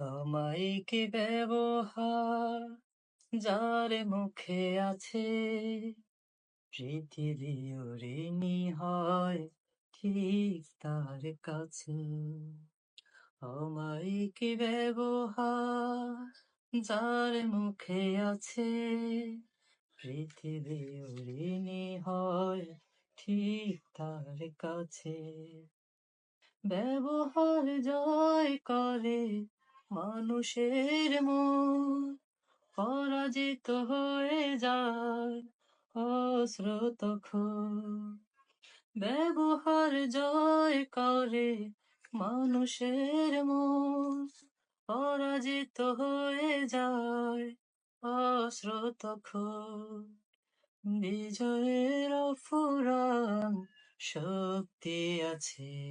অমায়িক ব্যবহার যার মুখে আছে পৃথিবী ঋণী হয় ঠিক তার কাছে। অমায়িক ব্যবহার যার মুখে আছে পৃথিবী ঋণী হয় ঠিক তার কাছে। ব্যবহার জয় করে মানুষের মন পরাজিত হয়ে যায় অশ্রুতক্ষণ ব্যবহার জয় করে মানুষের মন পরাজিত হয়ে যায় অশ্রুতক্ষণ বিজয়ের ফুরান শক্তি আছে।